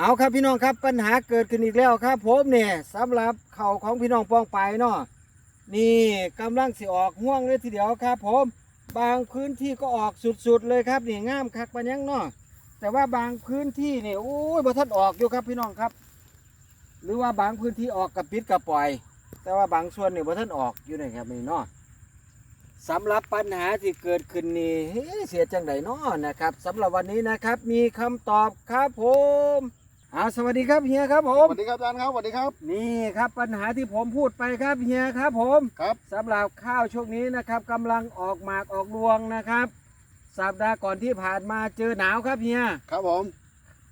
เอาครับพี่น้องครับปัญหาเกิดขึ้นอีกแล้วครับผมเนี่ยสำหรับเข่าของพี่น้องปองไปเนาะนี่กำลังสิออกห่วงเลยทีเดียวครับผมบางพื้นที่ก็ออกสุดๆเลยครับนี่งามคักปัญญังเนาะแต่ว่าบางพื้นที่นี่โอ้ยบ่ทันออกอยู่ครับพี่น้องครับ หรือว่าบางพื้นที่ออกกับปิดกับปล่อย แต่ว่าบางส่วนนี่บ่ทันออกอยู่นะครับนี่เนาะสำหรับปัญหาที่เกิดขึ้นนี่เฮ้เสียจังไดเนาะนะครับสำหรับวันนี้นะครับ มีคำตอบครับผม อ่าสวัสดีครับเฮียครับผสม วัสดีครับอาจารย์ครับสวัสดีครับ นี่ครับปัญหาที่ผมพูดไปครับเฮียครับผมครับ สำหรับข้าวช่วงนี้นะครับกำลังออกหมากออกรวงนะครับ สัปดาห์ก่อนที่ผ่านมาเจอหนาวครับเฮียครับผม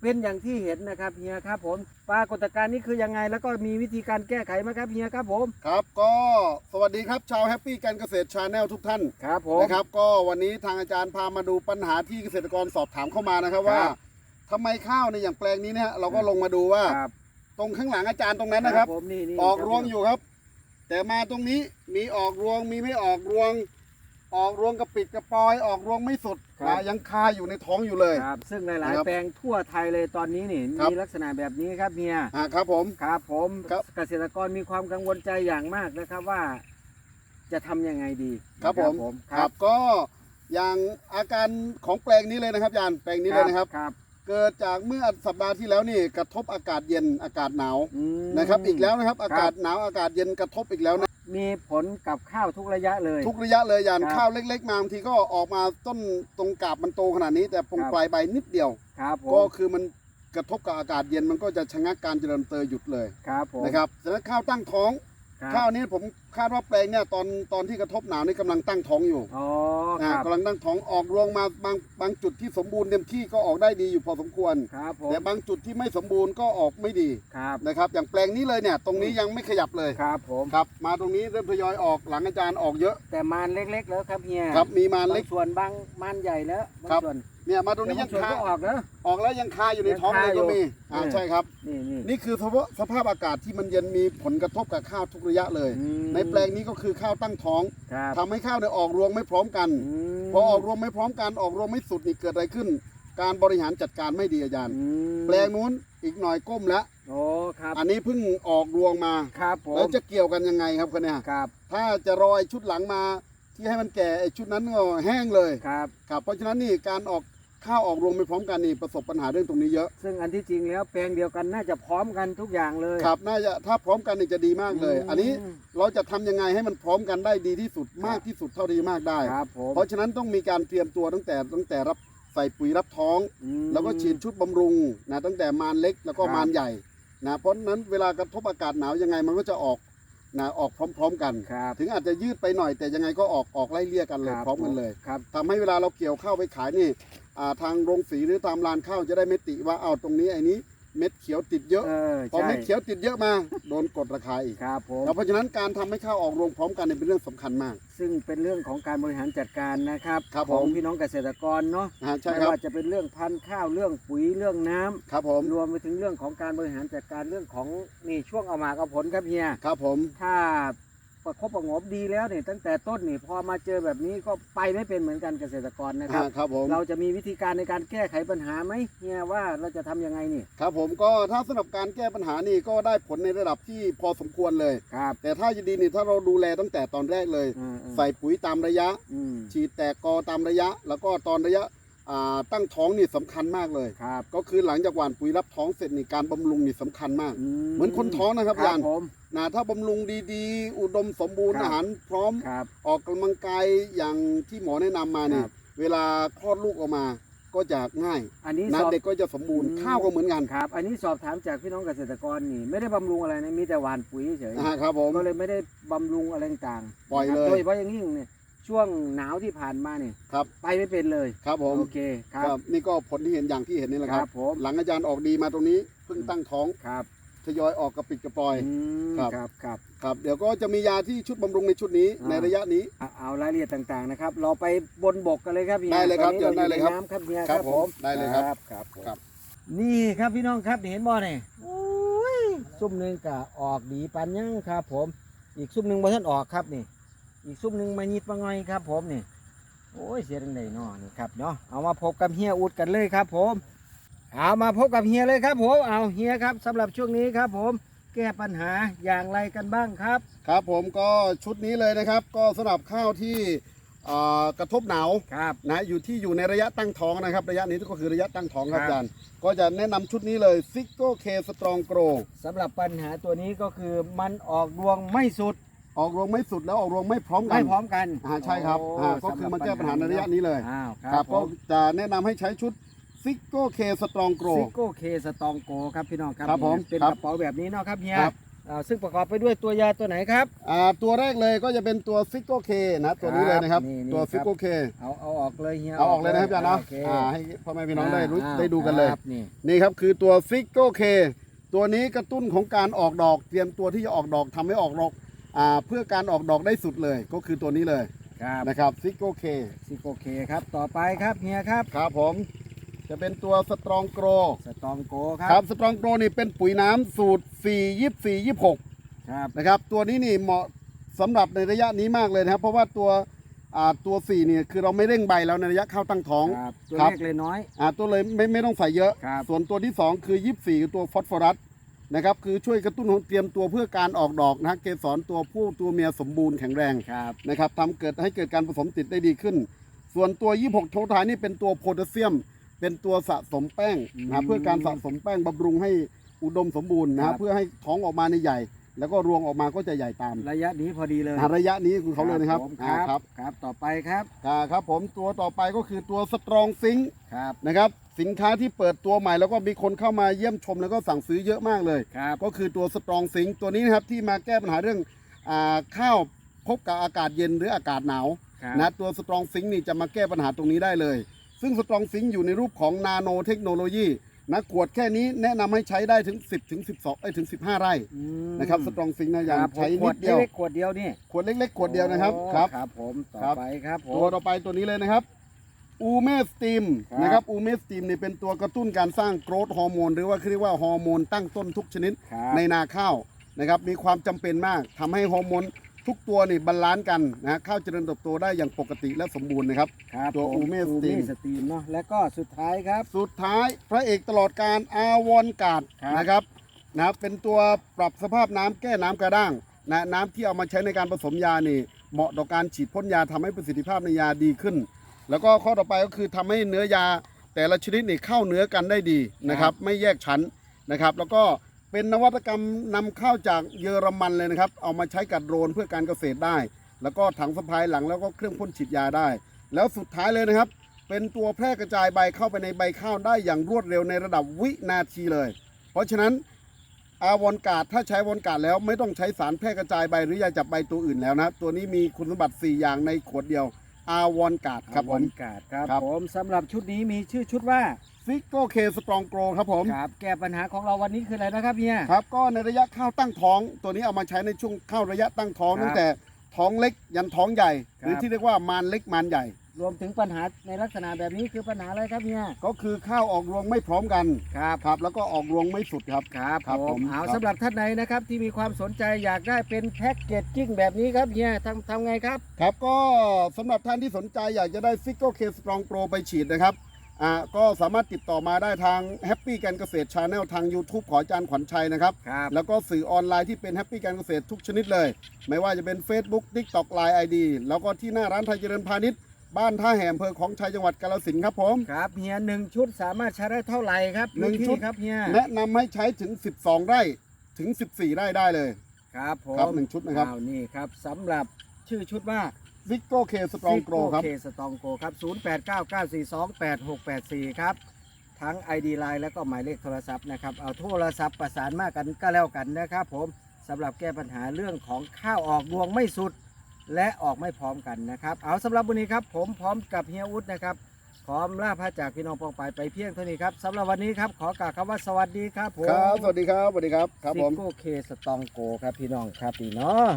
เป็นอย่างที่เห็นนะครับเฮียครับผมปรากฏการณ์นี้คือยังไงแล้วก็มีวิธีการแก้ไขไหมครับเฮียครับผมครับ ก็สวัสดีครับชาวแฮปปี้การเกษตรชาแนลทุกท่านครับผม นะครับ ก็วันนี้ทางอาจารย์พามาดูปัญหาที่เกษตรกรสอบถามเข้ามานะครับว่า ครับ ทำไมข้าวในยอย่างแปลงนี้เนี่ยเราก็ลงมาดูว่า ครับตรงข้างหลังอาจารย์ตรงนั้นนะครับ ผมนี่นี่ออกรวงอยู่ครับ แต่มาตรงนี้มีออกรวงมีไม่ออกรวง ออกรวงกระปิดกระปอย ออกรวงไม่สุดนะยังคาอยู่ในท้องอยู่เลย ครับ ซึ่งหลายนะครับๆ แปลงทั่วไทยเลยตอนนี้นี่ครับ มีลักษณะแบบนี้ครับเฮีย อ่าครับผม ครับผมครับเกษตรกรมีความกังวลใจอย่างมากนะครับว่า จะทำยังไงดีครับผมคครัรับบก็อย่างอาการของแปลงนี้เลยนะครับอาจารย์แปลงนี้เลยนะครับ ครับ เกิดจากเมื่อสัปดาห์ที่แล้วนี่กระทบอากาศเย็นอากาศหนาวอืมนะครับ อีกแล้วนะครับ อากาศหนาวอากาศเย็นกระทบอีกแล้วนะ มีผลกับข้าวทุกระยะเลย ทุกระยะเลยยานครับข้าวเล็ก ๆ มาบางทีก็ออกมาต้นตรงกาบมันโตขนาดนี้ แต่ปงครับ ปลายใบนิดเดียว ครับผก็มคือมันกระทบกับอากาศเย็นมันก็จะชะงักการเจริญเติบหยุดเลยครับผมนะครับฉะนั้นข้าวตั้งท้อง ครับ ข้าวนี้ผมคาดว่าแปลงเนี่ยตอนตอนที่กระทบหนาวนี่กำลังตั้งท้องอยู่อ๋อคนะรับกำลังตั้งท้องออกรวงมาบางบางจุดที่สมบูรณ์เต็มที่ก็ออกได้ดีอยู่พอสมควร ครับผมแต่บางจุดที่ไม่สมบูรณ์ก็ออกไม่ดีครับนะครับ อย่างแปลงนี้เลยเนี่ย ตรงนี้ยังไม่ขยับเลยครับผม ครับ มาตรงนี้เริ่มทยอยออกหลังอาจารย์ออกเยอะแต่มานเล็กๆแล้วครับเฮียครับมีมารเล็กบางส่วนบางมานใหญ่แล้วบางครับ ส่วน เนี่ยมาตรงแต่นี้บายังงส่วนคาก็ออกแล้วออกแล้วยังคาอยู่ในท้องยังเลยคาก็มีอยู่อ่าเออใช่ครับ นี่นี่นี่คือสภาพสภาพอากาศที่มันเย็นมีผลกระทบกับข้าวทุกระยะเลยอืมในแปลงนี้ก็คือข้าวตั้งท้องครับทำให้ข้าวเนี่ยออกรวงไม่พร้อมกันมพอออกรวงไม่พร้อมกันออกรวงไม่สุดนี่เกิดอะไรขึ้น การบริหารจัดการไม่ดีอาจารย์อืมแปลงนู้นอีกหน่อยก้มแล้วโอ้ครับอันนี้เพิ่งออกรวงมาครับผมแล้วจะเกี่ยวกันยังไงครับคนเนี่ยครับ ถ้าจะรอไอ้ชุดหลังมาที่ให้มันแก่ไอ้ชุดนั้นก็แห้งเลยครับครับเพราะฉะนั้นนี่การออก ข้าวออกรวงไม่พร้อมกันนี่ประสบปัญหาเรื่องตรงนี้เยอะซึ่งอันที่จริงแล้วแปลงเดียวกันน่าจะพร้อมกันทุกอย่างเลย ครับน่าจะถ้าพร้อมกันนี่จะดีมากเลยมอันนี้เราจะทำยังไงให้มันพร้อมกันได้ดีที่สุดมากที่สุดเท่าที่มากได้ ครับผมเพราะฉะนั้นต้องมีการเตรียมตัวตั้งแต่ตั้งแต่รับใส่ปุ๋ยรับท้อง อืม แล้วก็ฉีดชุดบำรุงนะตั้งแต่มารเล็กแล้วก็ครับ มารใหญ่นะเพราะฉะนั้นเวลากระทบอากาศหนาวยังไงมันก็จะออกนะออกพร้อม ๆ กัน ครับถึงอาจจะยืดไปหน่อยแต่ยังไงก็ออกออกไล่เลี่ยกันเลยพร้อมกันเลยครับ ทำให้เวลาเราเกี่ยวข้าวไปขายนี่อ่า ทางโรงสีหรือตามร้านข้าวจะได้ไม่ติว่าเอาตรงนี้ไอ้นี้เม็ดเขียวติดเยอะเออพอใช่เม็ดเขียวติดเยอะมาโดนกดราคาอีกครับผม แล้วเพราะฉะนั้นการทำให้ข้าวออกรวงพร้อมกันเนี่ยเป็นเรื่องสำคัญมาก ซึ่งเป็นเรื่องของการบริหารจัดการนะครับครับของผมพี่น้องเกษตรกรเนาะนะฮะใช่ไม่ครับว่าจะเป็นเรื่องพันธุ์ข้าวเรื่องปุ๋ยเรื่องน้ำครับผมรวมไปถึงเรื่องของการบริหารจัดการเรื่องของนี่ช่วงเอาหมากเอาผลครับเฮีย ครับผม ถ้า ประคบประหงมดีแล้วเนี่ยตั้งแต่ต้นนี่พอมาเจอแบบนี้ก็ไปไม่เป็นเหมือนกันเกษตรกรนะครับ อ่าครับผม เราจะมีวิธีการในการแก้ไขปัญหาไหมเฮียว่าเราจะทำยังไงนี่ครับผมก็ถ้าสำหรับการแก้ปัญหานี่ก็ได้ผลในระดับที่พอสมควรเลย ครับแต่ถ้าจะดีนี่ถ้าเราดูแลตั้งแต่ตอนแรกเลย อืมอืมใส่ปุ๋ยตามระยะ อืม ฉีดแตกกอตามระยะ แล้วก็ตอนระยะอ่า ตั้งท้องนี่สำคัญมากเลยครับก็คือหลังจากหว่านปุ๋ยรับท้องเสร็จนี่การบำรุงนี่สำคัญมาก เหมือนคนท้องนะครับครับยานผมนะถ้าบำรุงดีๆ อุดมสมบูรณ์ครับอาหารพร้อมครับออกกำลังกายอย่างที่หมอแนะนำมานี่ครับเวลาคลอดลูกออกมาก็จะง่ายอันนี้นะสอบเด็กก็จะสมบูรณ์อืมข้าวก็เหมือนกันครับ อันนี้สอบถามจากพี่น้องเกษตรกรนี่ ไม่ได้บำรุงอะไรนะมีแต่หว่านปุ๋ยเฉยอ่าครับผมก็เลยไม่ได้บำรุงอะไรต่างๆปล่อยนะครับเลยโดยเฉพาะอย่างยิ่งเนี่ย ช่วงหนาวที่ผ่านมาเนี่ยครับ ไปไม่เป็นเลย ครับผมโอเคครัครับ บนี่ก็ผลที่เห็นอย่างที่เห็นนี่แหละคครัรับ บผมหลังอาจารย์ออกดีมาตรงนี้เพิ่งตั้งท้องครับทยอยออกกระปิดกระปอย อืมครับ ครับครับ ครับเดี๋ยวก็จะมียาที่ชุดบำรุงในชุดนี้อ่า ในระยะนี้ เอาเอารายละเอียดต่างๆนะครับ เราไปบนบกกันเลยครับพี่ได้เลยครับตอนนี้เดี๋ยวได้เลยครับาอในน้ำครับเฮียครับผมได้เลยครับครับผมครับ นี่ครับพี่น้องครับเห็นบ่เนี่ยโอ้ยซุ่มหนึ่งก็ออกดีปันยังครับผม อีกซุ่มหนึ่งบ่ท่านออกครับนี่ อีกซุ่มหนึ่งมายิดมาง่อยครับ ผมนี่โอ้ยเสียดังใดเนาะนี่ครับเนาะเอามาพบกับเฮียอุดกันเลยครับ ผมเอามาพบกับเฮียเลยครับผมเอาเฮียครับสำหรับช่วงนี้ครับ ผมแก้ปัญหาอย่างไรกันบ้างครับ ครับผมก็ชุดนี้เลยนะครับ ก็สำหรับข้าวที่เอ่อกระทบหนาวครับนะอยู่ที่อยู่ในระยะตั้งท้องนะครับ ระยะนี้ก็คือระยะตั้งท้องครับครับอาจารย์ก็จะแนะนำชุดนี้เลยซิกโกเคสตรองโกรสำหรับปัญหาตัวนี้ก็คือมันออกรวงไม่สุด ออกรวงไม่สุดแล้วออกรวงไม่พร้อมกัไม่นพร้อมกันอ่าใช่ครับโอ่าก็คือมาแก้ปัญหาในระยะนี้เลย อ้าวคครัรับบผก็มจะแนะนำให้ใช้ชุดซิกโกเคสตรองโกร ซิโก้เคสตองโกครับพี่น้องครับครับผมเป็นครับกระเป๋าแบบนี้เนาะครับเฮียครับ อ่าซึ่งประกอบไปด้วยตัวยาตัวไหนครับ อ่าตัวแรกเลยก็จะเป็นตัวซิกโกเคนะตัวนี้เลยนะครับนี่นี่ตัวครับ ซิกโกเคเอาเอาออกเลยเฮียเอาออกเลยนะครับอาจารย์เนาะโอเคอ่าให้พ่อแม่พี่น้องได้รู้าได้ดูกันเลย ครับนี่ นี่ครับคือตัวซิกโกเคตัวนี้กระตุ้นของการออกดอก เตรียมตัวที่จะออกดอกทำให้ออกดอก อ่าเพื่อการออกดอกได้สุดเลยก็คือตัวนี้เลยครับนะครับซิกโกเคซิโก้เคครับ ต่อไปครับเฮียครับ ครับผมจะเป็นตัวสตรองโกรสตองโกคครัรับ บสตรองโกรนี่เป็นปุ๋ยน้ำสูตร 4 24 26 ครับ นะครับ ตัวนี้นี่เหมาะสำหรับในระยะนี้มากเลยนะครับ เพราะว่าตัวอ่าตัว 4 เนี่ยคือเราไม่เร่งใบแล้วในระยะเข้าตั้งท้อง ครับ ตัวครับ เลขเลยน้อย อ่าตัวเลยไม่ไม่ต้องใส่เยอะ ครับ ส่วนตัวที่ 2 คือ 24คือตัวฟอสฟอรัส นะครับคือช่วยกระตุ้นของเตรียมตัวเพื่อการออกดอกนะฮะเกสรตัวผู้ตัวเมียสมบูรณ์แข็งแรงครับนะครับทำเกิดให้เกิดการผสมติดได้ดีขึ้น ส่วนตัว 26โททายนี่เป็นตัวโพแทสเซียม เป็นตัวสะสมแป้งนะเพื่อการสะสมแป้งบำรุงให้อุดมสมบูรณ์นะฮะเพื่อให้ท้องออกมาในใหญ่ แล้วก็รวงออกมาก็จะใหญ่ตามระยะนี้พอดีเลยอ่าระยะนี้คือเขาเลยนะครับผมอ่าคครัรับบครับต่อไปครับอ่าครับผมตัวต่อไปก็คือตัวสตรองซิงครับนะครับสินค้าที่เปิดตัวใหม่แล้วก็มีคนเข้ามาเยี่ยมชมแล้วก็สั่งซื้อเยอะมากเลย ครับก็คือตัวสตรองซิงตัวนี้นะครับที่มาแก้ปัญหาเรื่องอาข้าวพบกับอากาศเย็นหรืออากาศหนาวครับนะตัวสตรองซิงนี่จะมาแก้ปัญหาตรงนี้ได้เลย ซึ่งสตรองซิงอยู่ในรูปของนาโนเทคโนโลยี นะขวดแค่นี้แนะนำให้ใช้ได้ถึง 10ถึง12เอ้ยถึง 15 ไร่อืมนะครับสตรองซิงนะอคย่างรับใช้ขนิวดดเดียว เล็กๆขวดเดียวนี่ขวดเล็ก ๆ ขวดเดียวนะครับโอ้ครับ ครับผมต่อครับ ไปครับผมตัวต่อไปตัวนี้เลยนะครับอูเมสตีมครับ นะครับอูเมสตีมนี่เป็นตัวกระตุ้นการสร้างโกรทฮอร์โมนหรือว่าเรียกว่าฮอร์โมนตั้งต้นทุกชนิด ครับในนาข้าวนะครับมีความจำเป็นมากทำให้ฮอร์โมน ทุกตัวนี่บาลานซ์กันนะฮะข้าวเจริญเติบโตได้อย่างปกติและสมบูรณ์นะครับ ครับตัวผมอูเมสตีมสตรีมเนาะแล้วก็สุดท้ายครับ สุดท้ายพระเอกตลอดการอาวอนกาดครับ นะครับนะครับเป็นตัวปรับสภาพน้ำแก้น้ำกระด้างนะน้ำที่เอามาใช้ในการผสมยานี่ เหมาะต่อการฉีดพ่นยาทำให้ประสิทธิภาพในยาดีขึ้น แล้วก็ข้อต่อไปก็คือทำให้เนื้อยา แต่ละชนิดนี่เข้าเนื้อกันได้ดีนะครับ ไม่แยกชั้นนะครับ แล้วก็ เป็นนวัตกรรมนำเข้าจากเยอรมันเลยนะครับ เอามาใช้กับโดรนเพื่อการเกษตรได้ แล้วก็ถังสะพายหลังแล้วก็เครื่องพ่นฉีดยาได้ แล้วสุดท้ายเลยนะครับ เป็นตัวแพร่กระจายใบเข้าไปในใบข้าวได้อย่างรวดเร็วในระดับวินาทีเลย เพราะฉะนั้นอาวอนกาดถ้าใช้วอนกาดแล้วไม่ต้องใช้สารแพร่กระจายใบหรือยาจับใบตัวอื่นแล้วนะตัวนี้มีคุณสมบัติ 4 อย่างในขวดเดียวอาวอนกาดครับผวัมนกาดครับครับผมสำหรับชุดนี้มีชื่อชุดว่า ซิกโกเคสตรองโกรครับผม ครับแก้ปัญหาของเราวันนี้คืออะไรนะครับเฮีย ครับก็ในระยะข้าวตั้งท้อง ตัวนี้เอามาใช้ในช่วงข้าวระยะตั้งท้องครับตั้งแต่ท้องเล็กยันท้องใหญ่ครับหรือที่เรียกว่ามารเล็กมารใหญ่ รวมถึงปัญหาในลักษณะแบบนี้คือปัญหาอะไรครับเฮีย ก็คือข้าวออกรวงไม่พร้อมกันครับ ครับแล้วก็ออกรวงไม่สุดครับ ครับครับผผมมเอาครับ สำหรับท่านใดนะครับที่มีความสนใจอยากได้เป็นแพ็กเกจจิ้งแบบนี้ครับเฮียทำทำไงครับ ครับก็สำหรับท่านที่สนใจอยากจะได้ซิกโกเคสตรองโปรไปฉีดนะครับ อ่าก็สามารถติดต่อมาได้ทางแฮปปี้การเกษตรชาแนลทาง YouTube ขออาจารย์ขวัญชัยนะครับ ครับ แล้วก็สื่อออนไลน์ที่เป็นแฮปปี้การเกษตรทุกชนิดเลย ไม่ว่าจะเป็น Facebook TikTok Line ID แล้วก็ที่หน้าร้านไทยเจริญพาณิชย์บ้านท่าแหมอำเภอของชัยจังหวัดกาฬสินธุ์ครับผม ครับเฮียหนึ่งชุดสามารถใช้ได้เท่าไหร่ครับหนึ่งพื้ที่ชุด ครับเฮียแนะนำให้ใช้ถึง 12 ไร่ถึง 14 ไร่ได้เลย ครับผมครับหนึ่งชุดนะครับ อ้าวนี่ครับสำหรับชื่อชุดว่า ซิกโกเคสตรองโกรครับ เคสตองโกครับ 0899428684 ครับ ทั้ง ID Line แล้วก็หมายเลขโทรศัพท์นะครับ เอาโทรศัพท์ประสานมากันก็แล้วกันนะครับผมสำหรับแก้ปัญหาเรื่องของข้าวออกรวงไม่สุด และออกไม่พร้อมกันนะครับ เอาสำหรับวันนี้ครับ ผมพร้อมกับเฮียอุดนะครับ ขอลาพระจากพี่น้องปองไปไปเพียงเท่านี้ครับสำหรับวันนี้ครับ ขอกล่าวคำว่าสวัสดีครับผมครับ สวัสดีครับ สวัสดีครับ ครับผม ซิโก้เคสตองโกครับพี่น้องครับพี่เนาะ